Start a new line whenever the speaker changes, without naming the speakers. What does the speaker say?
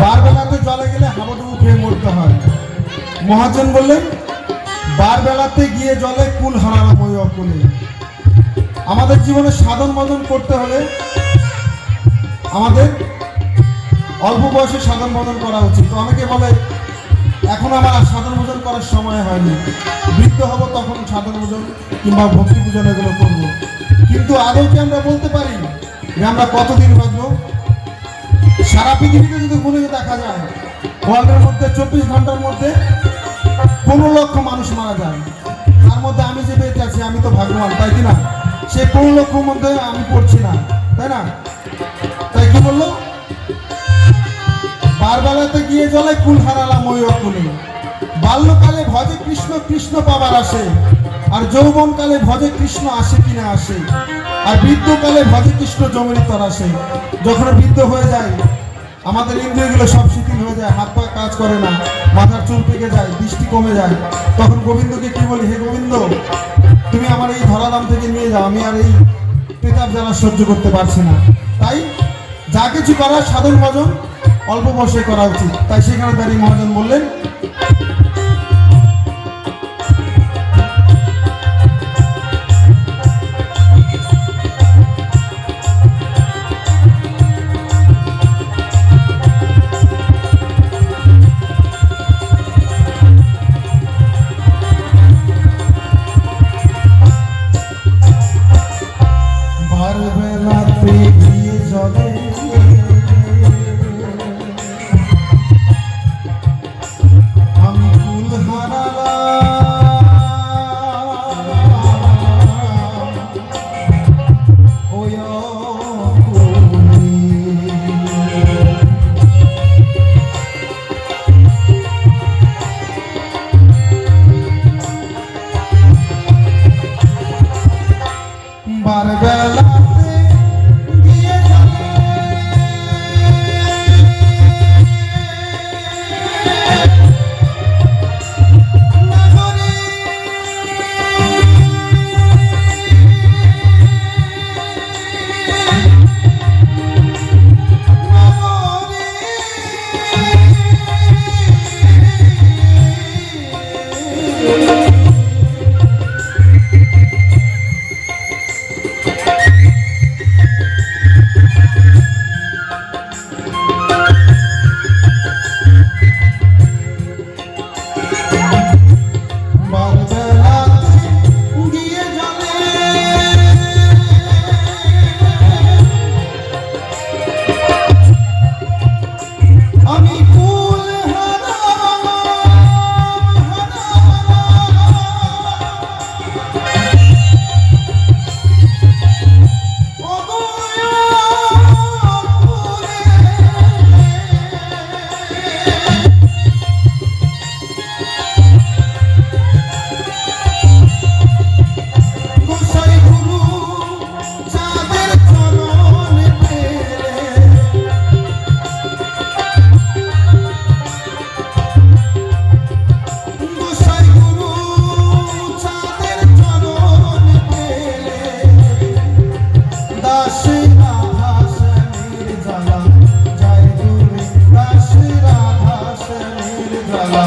বারবেলাতে জলে গেলে হাবুডুবু খেয়ে মরতে হয়। মহাজন বললেন, বারবেলাতে গিয়ে জলে কুল হারানো বই অকুলে। আমাদের জীবনে সাধন বদন করতে হলে আমাদের অল্প বয়সে সাধন বদন করা উচিত। অনেকে বলে, এখন আমার আর সাধন ভোজন করার সময় হয়নি। বৃদ্ধ হব তখন সাধন ভোজন কিংবা ভক্তি পূজন এগুলো করব। কিন্তু আদৌ কি আমরা বলতে পারি যে আমরা কতদিন বাঁচবো? সারা পৃথিবীতে যদি গুণে দেখা যায়, ওয়ার্ল্ডের মধ্যে চব্বিশ ঘণ্টার মধ্যে পনেরো লক্ষ মানুষ মারা যায়। তার মধ্যে আমি যে বেঁচে আছি, আমি তো ভাগ্যবান, তাই কি না? সেই পনেরো লক্ষর মধ্যে আমি পড়ছি না, তাই না? তাই কি বলল? বারবেলাতে গিয়ে জলে কুল হারালাম ওই অকুলে। বাল্যকালে ভজে কৃষ্ণ কৃষ্ণ পাবার আসে, আর যৌবনকালে ভজে কৃষ্ণ আসে কিনা আসে। আর বৃদ্ধকালে ভজে কৃষ্ণ জমির তর আসে যখন বৃদ্ধ হয়ে যায় আমাদের ইন্দ্রিয়গুলো সব শিথিল হয়ে যায়, হাত পা কাজ করে না, মাথার চুল পেকে যায়, দৃষ্টি কমে যায়। তখন গোবিন্দকে কি বলি, হে গোবিন্দ, তুমি আমার এই ধরাধাম থেকে নিয়ে যাও, আমি আর এই পেতাব জ্বালা সহ্য করতে পারছি না। তাই যা কিছু করার সাধন ভজন অল্প বয়সে করা উচিত। তাই সেখানে দাঁড়িয়ে মহাজন বললেন श्री राधा से निर्जला